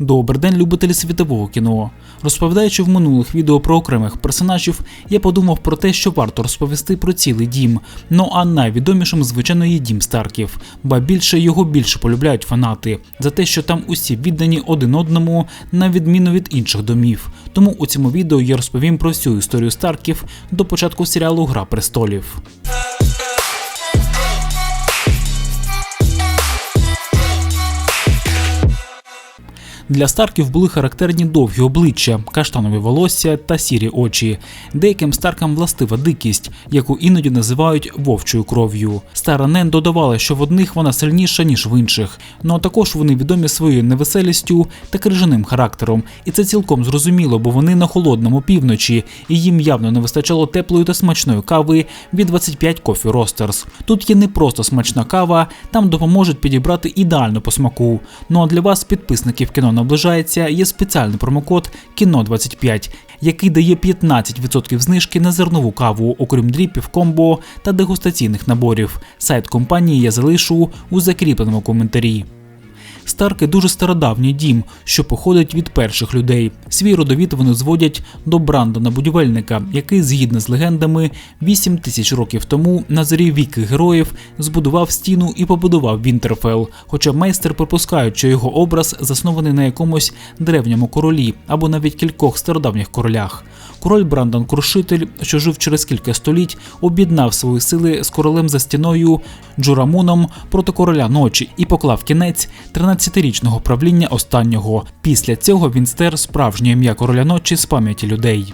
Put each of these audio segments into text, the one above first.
Добрий день, любителі світового кіно. Розповідаючи в минулих відео про окремих персонажів, я подумав про те, що варто розповісти про цілий дім. Ну а найвідомішим, звичайно, є дім Старків, ба більше його більше полюбляють фанати за те, що там усі віддані один одному, на відміну від інших домів. Тому у цьому відео я розповім про всю історію Старків до початку серіалу Гра престолів. Для Старків були характерні довгі обличчя, каштанові волосся та сірі очі. Деяким старкам властива дикість, яку іноді називають вовчою кров'ю. Стара Нен додавала, що в одних вона сильніша, ніж в інших. Ну а також вони відомі своєю невеселістю та крижаним характером. І це цілком зрозуміло, бо вони на холодному півночі, і їм явно не вистачало теплої та смачної кави від 25 Coffee Roasters. Тут є не просто смачна кава, там допоможуть підібрати ідеально по смаку. Ну а для вас, підписників кіно наближається, є спеціальний промокод кіно 25 який дає 15% знижки на зернову каву, окрім дріпів, комбо та дегустаційних наборів. Сайт компанії я залишу у закріпленому коментарі. Старки дуже стародавній дім, що походить від перших людей. Свій родовід вони зводять до Брандона будівельника, який, згідно з легендами, 8 тисяч років тому на зорі віки героїв збудував стіну і побудував Вінтерфелл. Хоча майстер припускають, що його образ заснований на якомусь древньому королі або навіть кількох стародавніх королях. Король Брандон Крушитель, що жив через кілька століть, об'єднав свої сили з королем за стіною Джурамуном проти короля ночі і поклав кінець 13-річного правління останнього. Після цього він стер справжнє ім'я короля ночі з пам'яті людей.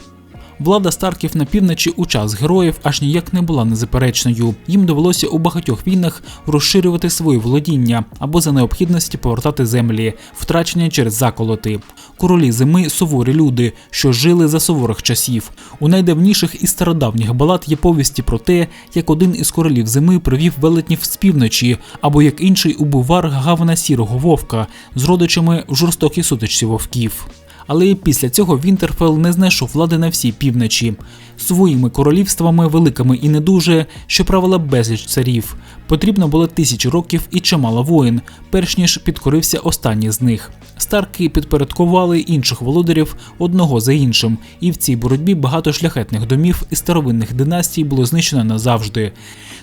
Влада Старків на півночі у час героїв аж ніяк не була незаперечною. Їм довелося у багатьох війнах розширювати свої володіння або за необхідності повертати землі, втрачені через заколоти. Королі зими суворі люди, що жили за суворих часів. У найдавніших і стародавніх балад є повісті про те, як один із королів зими привів велетнів з півночі, або як інший убив варг гавана сірого вовка з родичами в жорстокій сутичці вовків. Але і після цього Вінтерфелл не знайшов влади на всій півночі. Своїми королівствами, великими і не дуже, що правила безліч царів. Потрібно було тисячі років і чимало воїн, перш ніж підкорився останній з них. Старки підпорядкували інших володарів одного за іншим, і в цій боротьбі багато шляхетних домів і старовинних династій було знищено назавжди.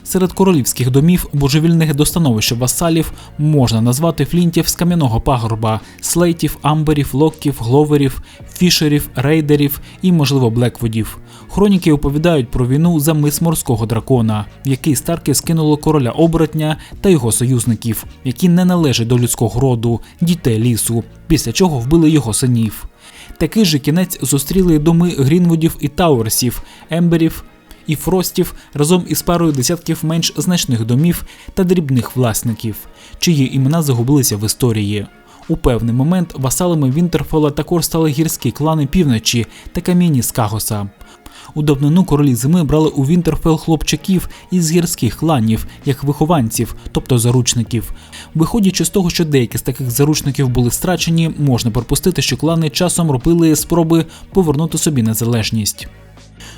Серед королівських домів божевільних до становища васалів можна назвати флінтів з кам'яного пагорба, слейтів, амберів, локків, гловерів, фішерів, рейдерів і, можливо, блеквудів. Хроніки оповідають про війну за мис морського дракона, в який старки скинули короля оборотня та його союзників, які не належать до людського роду, дітей лісу, після чого вбили його синів. Такий же кінець зустріли доми Грінвудів і Тауерсів, Емберів і Фростів разом із парою десятків менш значних домів та дрібних власників, чиї імена загубилися в історії. У певний момент васалами Вінтерфола також стали гірські клани півночі та камінні Скагоса. У давнину королі зими брали у Вінтерфелл хлопчаків із гірських кланів, як вихованців, тобто заручників. Виходячи з того, що деякі з таких заручників були страчені, можна припустити, що клани часом робили спроби повернути собі незалежність.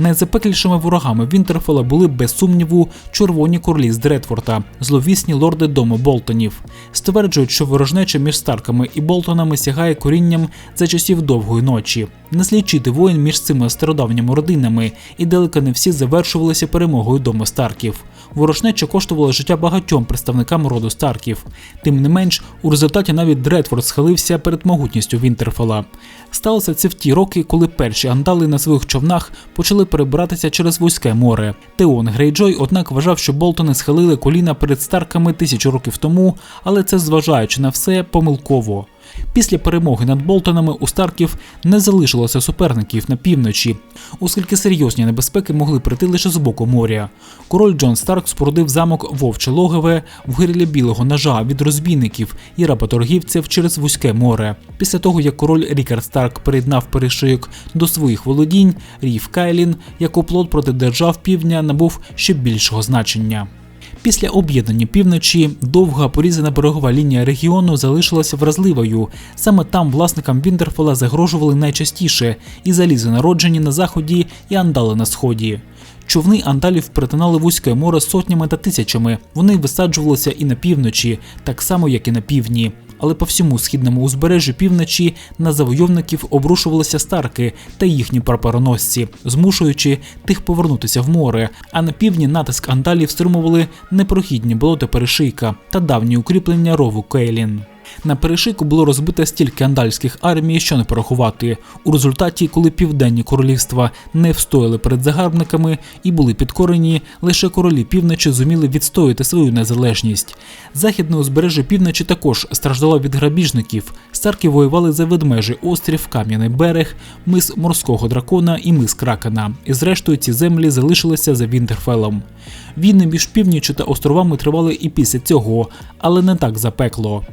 Найзапеклішими ворогами Вінтерфела були без сумніву червоні королі з Дредфорта, зловісні лорди дому Болтонів. Стверджують, що ворожнеча між Старками і Болтонами сягає корінням за часів довгої ночі. Не слідчити воїн між цими стародавніми родинами, і далеко не всі завершувалися перемогою дому Старків. Ворожнеча коштувала життя багатьом представникам роду Старків. Тим не менш, у результаті навіть Дредфорд схилився перед могутністю Вінтерфела. Сталося це в ті роки, коли перші андали на своїх човнах почали перебиратися через вузьке море. Теон Грейджой, однак, вважав, що Болтони схилили коліна перед Старками тисячу років тому, але це, зважаючи на все, помилково. Після перемоги над Болтонами у Старків не залишилося суперників на півночі, оскільки серйозні небезпеки могли прийти лише з боку моря. Король Джон Старк спорудив замок Вовче Логове в гирлі білого ножа від розбійників і работоргівців через вузьке море. Після того, як король Рікард Старк приєднав перешийок до своїх володінь, Рів Кайлін, як оплот проти держав півдня набув ще більшого значення. Після об'єднання півночі довга порізана берегова лінія регіону залишилася вразливою. Саме там власникам Віндерфола загрожували найчастіше і залізи народжені на заході, і андали на сході. Човни андалів перетинали вузьке море сотнями та тисячами. Вони висаджувалися і на півночі, так само як і на півдні. Але по всьому східному узбережжю півночі на завойовників обрушувалися старки та їхні прапороносці, змушуючи тих повернутися в море. А на півдні натиск андалів стримували непрохідні болота перешийка та давні укріплення рову Кейлін. На перешийку було розбито стільки андальських армій, що не порахувати. У результаті, коли південні королівства не встояли перед загарбниками і були підкорені, лише королі півночі зуміли відстояти свою незалежність. Західне узбережжя півночі також страждало від грабіжників. Старки воювали за ведмежий острів, Кам'яний берег, мис морського дракона і мис Кракена. І зрештою ці землі залишилися за Вінтерфелом. Війни між північчю та островами тривали і після цього, але не так запекло.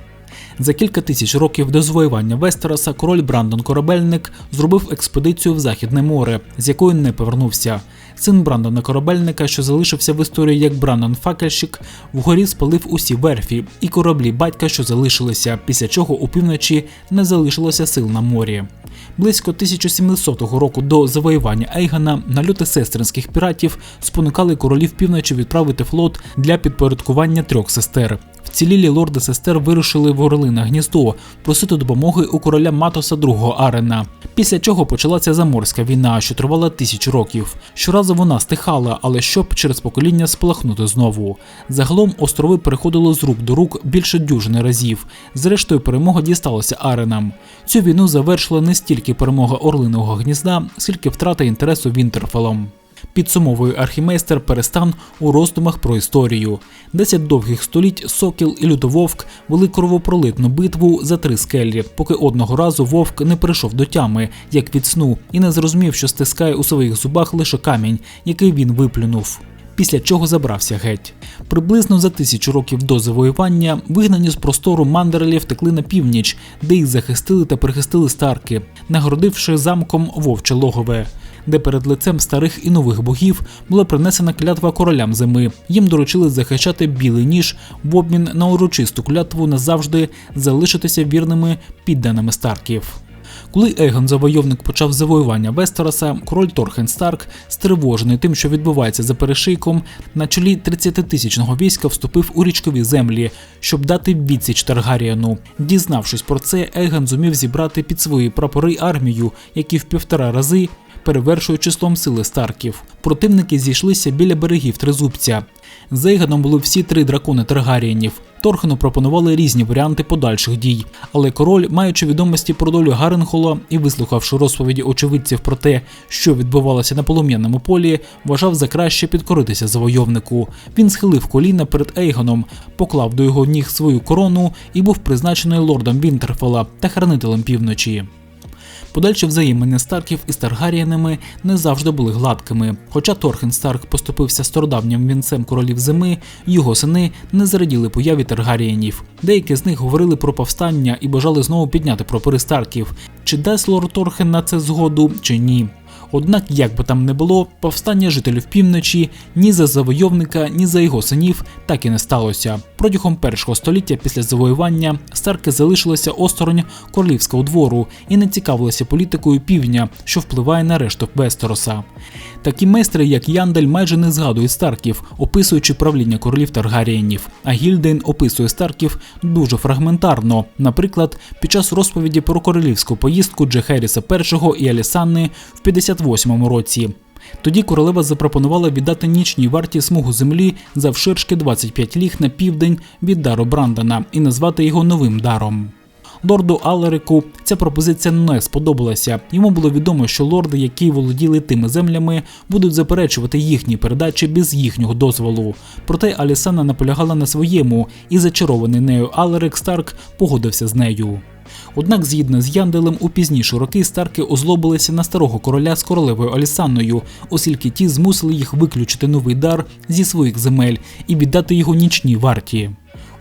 За кілька тисяч років до звоювання Вестероса король Брандон Корабельник зробив експедицію в Західне море, з якої не повернувся. Син Брандона Корабельника, що залишився в історії як Брандон Факельщик, вгорі спалив усі верфі і кораблі батька, що залишилися, після чого у півночі не залишилося сил на морі. Близько 1700 року до завоювання Ейгана нальоти сестринських піратів спонукали королів півночі відправити флот для підпорядкування трьох сестер. Вцілілі лорди сестер вирушили в Орлине гніздо просити допомоги у короля Матоса II Арена. Після чого почалася заморська війна, що тривала тисячу років. Щоразу вона стихала, але щоб через покоління спалахнути знову. Загалом острови переходили з рук до рук більше дюжини разів. Зрештою, перемога дісталася аренам. Цю війну завершила не стільки перемога Орлиного гнізда, скільки втрата інтересу Вінтерфелом. Підсумовує архімейстер Перестан у роздумах про історію. Десять довгих століть сокіл і лютововк вели кровопролитну битву за три скелі, поки одного разу вовк не прийшов до тями, як від сну, і не зрозумів, що стискає у своїх зубах лише камінь, який він виплюнув. Після чого забрався геть. Приблизно за тисячу років до завоювання вигнані з простору мандерлів втекли на північ, де їх захистили та прихистили старки, нагородивши замком вовче логове де перед лицем старих і нових богів була принесена клятва королям зими. Їм доручили захищати білий ніж в обмін на урочисту клятву назавжди залишитися вірними підданими старків. Коли Егон завойовник почав завоювання Вестероса, король Торхен Старк, стривожений тим, що відбувається за перешийком, на чолі 30-тисячного війська вступив у річкові землі, щоб дати відсіч Таргаріану. Дізнавшись про це, Егон зумів зібрати під свої прапори армію, які в півтора рази перевершує числом сили Старків. Противники зійшлися біля берегів Тризубця. Зейганом були всі три дракони Таргарієнів. Торхену пропонували різні варіанти подальших дій, але король, маючи відомості про долю Гаренхола і вислухавши розповіді очевидців про те, що відбувалося на полум'яному полі, вважав за краще підкоритися завойовнику. Він схилив коліна перед Ейгоном, поклав до його ніг свою корону і був призначений лордом Вінтерфела та хранителем півночі. Подальші взаємини Старків із Таргарієнами не завжди були гладкими. Хоча Торхен Старк поступився стародавнім вінцем королів зими, його сини не зараділи появі Таргаріянів. Деякі з них говорили про повстання і бажали знову підняти пропори Старків. Чи дасть лорд Торхен на це згоду, чи ні? Однак, як би там не було, повстання жителів півночі ні за завойовника, ні за його синів так і не сталося. Протягом першого століття після завоювання старки залишилися осторонь королівського двору і не цікавилися політикою півдня, що впливає на решту Вестероса. Такі майстри, як Яндель, майже не згадують старків, описуючи правління королів Таргарієнів. А Гільдейн описує старків дуже фрагментарно. Наприклад, під час розповіді про королівську поїздку Джехеріса І і Алісанни в 58-му році. Тоді королева запропонувала віддати нічній варті смугу землі завширшки 25 ліг на південь від дару Брандана і назвати його новим даром. Лорду Алерику ця пропозиція не сподобалася. Йому було відомо, що лорди, які володіли тими землями, будуть заперечувати їхні передачі без їхнього дозволу. Проте Алісана наполягала на своєму, і зачарований нею Алерик Старк погодився з нею. Однак, згідно з Янделем, у пізніші роки старки озлобилися на старого короля з королевою Алісанною, оскільки ті змусили їх виключити новий дар зі своїх земель і віддати його нічній варті.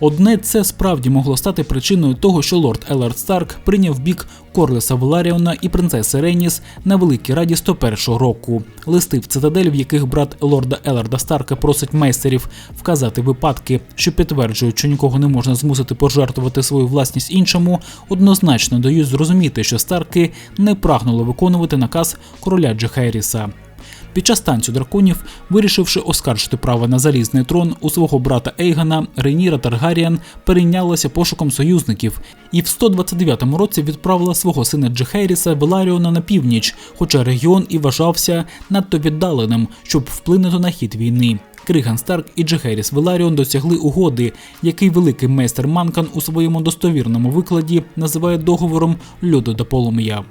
Одне це справді могло стати причиною того, що лорд Елард Старк прийняв бік Корлеса Веларіона і принцеси Реніс на Великій Раді 101-го року. Листи в цитадель, в яких брат лорда Еларда Старка просить майстерів вказати випадки, що підтверджують, що нікого не можна змусити пожертвувати свою власність іншому, однозначно дають зрозуміти, що Старки не прагнули виконувати наказ короля Джехеріса. Під час танцю драконів, вирішивши оскаржити право на залізний трон у свого брата Ейгана, Рейніра Таргаріан перейнялася пошуком союзників і в 129-му році відправила свого сина Джехеріса Веларіона на північ, хоча регіон і вважався надто віддаленим, щоб вплинути на хід війни. Криган Старк і Джехеріс Веларіон досягли угоди, який великий майстер Манкан у своєму достовірному викладі називає договором льоду до полум'я.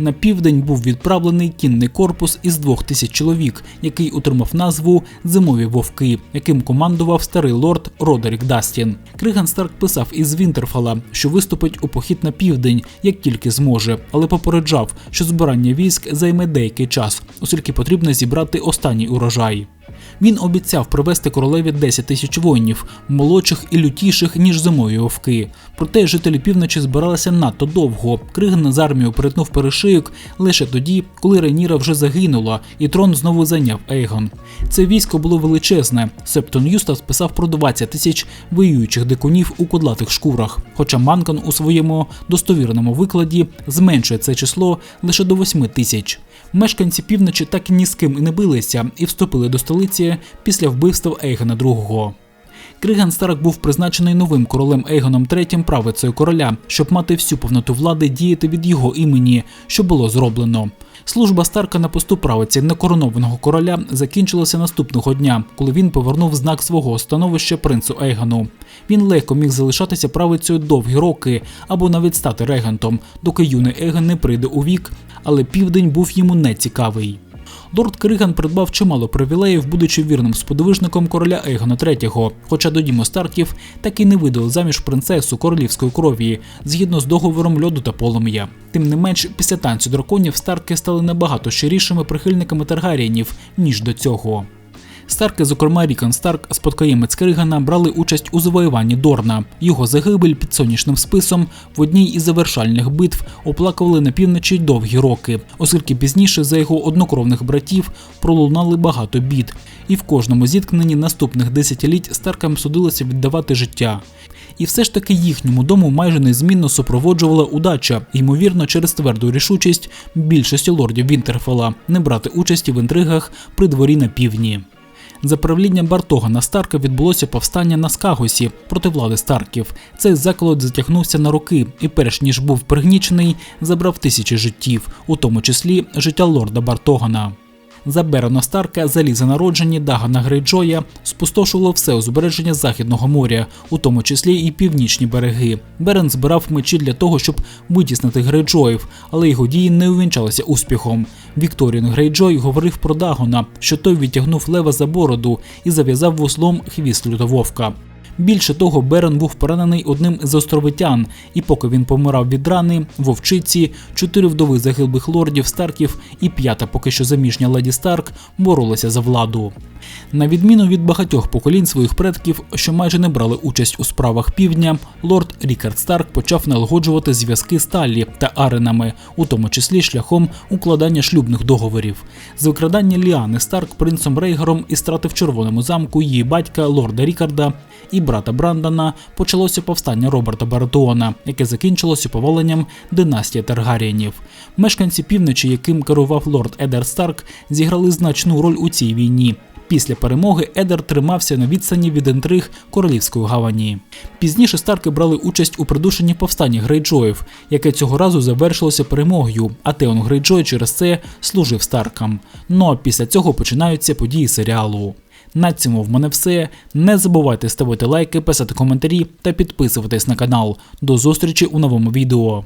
На південь був відправлений кінний корпус із двох тисяч чоловік, який отримав назву Зимові вовки, яким командував старий лорд Родерік Дастін. Криган Старк писав із Вінтерфала, що виступить у похід на південь, як тільки зможе, але попереджав, що збирання військ займе деякий час, оскільки потрібно зібрати останній урожай. Він обіцяв привезти королеві 10 тисяч воїнів, молодших і лютіших, ніж зимові вовки. Проте жителі півночі збиралися надто довго. Криган з армією перетнув перешийок лише тоді, коли Рейніра вже загинула, і трон знову зайняв Ейгон. Це військо було величезне. Септон Юстас писав про 20 тисяч воюючих дикунів у кудлатих шкурах. Хоча Манкан у своєму достовірному викладі зменшує це число лише до 8 тисяч. Мешканці півночі так ні з ким і не билися і вступили до столиці після вбивства Ейгона II. Криган Старк був призначений новим королем Ейгоном III правицею короля, щоб мати всю повноту влади діяти від його імені, що було зроблено. Служба Старка на посту правиці некоронованого короля закінчилася наступного дня, коли він повернув знак свого становища принцу Ейгану. Він легко міг залишатися правицею довгі роки або навіть стати регентом, доки юний Ейган не прийде у вік, але південь був йому не цікавий. Лорд Криган придбав чимало привілеїв, будучи вірним сподвижником короля Ейгона III, хоча до Дімо Стартів так і не видали заміж принцесу королівської крові, згідно з договором льоду та полум'я. Тим не менш, після танцю драконів Старки стали набагато щирішими прихильниками Таргарієнів, ніж до цього. Старки, зокрема Рікон Старк, спадкоємець Кригана, брали участь у завоюванні Дорна. Його загибель під сонячним списом в одній із завершальних битв оплакували на півночі довгі роки, оскільки пізніше за його однокровних братів пролунали багато бід, і в кожному зіткненні наступних десятиліть Старкам судилося віддавати життя. І все ж таки їхньому дому майже незмінно супроводжувала удача, ймовірно, через тверду рішучість більшості лордів Вінтерфела не брати участі в інтригах при дворі на півдні. За правлінням Бартогана Старка відбулося повстання на Скагосі проти влади Старків. Цей заколот затягнувся на роки, і, перш ніж був пригнічений, забрав тисячі життів, у тому числі життя лорда Бартогана. За Старка заліза народжені Дагана Грейджоя спустошувало все узбережжя Західного моря, у тому числі і північні береги. Берен збирав мечі для того, щоб витіснити Грейджоїв, але його дії не увінчалися успіхом. Вікторін Грейджой говорив про Дагона, що той відтягнув лева за бороду і зав'язав вузлом хвіст лютововка. Більше того, Берен був поранений одним з островитян, і поки він помирав від рани, вовчиці, чотири вдови загиблих лордів Старків і п'ята, поки що заміжня леді Старк, боролися за владу. На відміну від багатьох поколінь своїх предків, що майже не брали участь у справах півдня, лорд Рікард Старк почав налагоджувати зв'язки з Таллі та Аренами, у тому числі шляхом укладання шлюбних договорів. З викрадання Ліани Старк принцем Рейгаром і страти в червоному замку її батька лорда Рікарда і брата Брандана почалося повстання Роберта Баратуона, яке закінчилося поваленням династії Таргарієнів. Мешканці півночі, яким керував лорд Едер Старк, зіграли значну роль у цій війні. Після перемоги Едер тримався на відстані від інтриг королівської гавані. Пізніше Старки брали участь у придушенні повстання Грейджоїв, яке цього разу завершилося перемогою, а Теон Грейджой через це служив Старкам. Ну а після цього починаються події серіалу. На цьому в мене все. Не забувайте ставити лайки, писати коментарі та підписуватись на канал. До зустрічі у новому відео.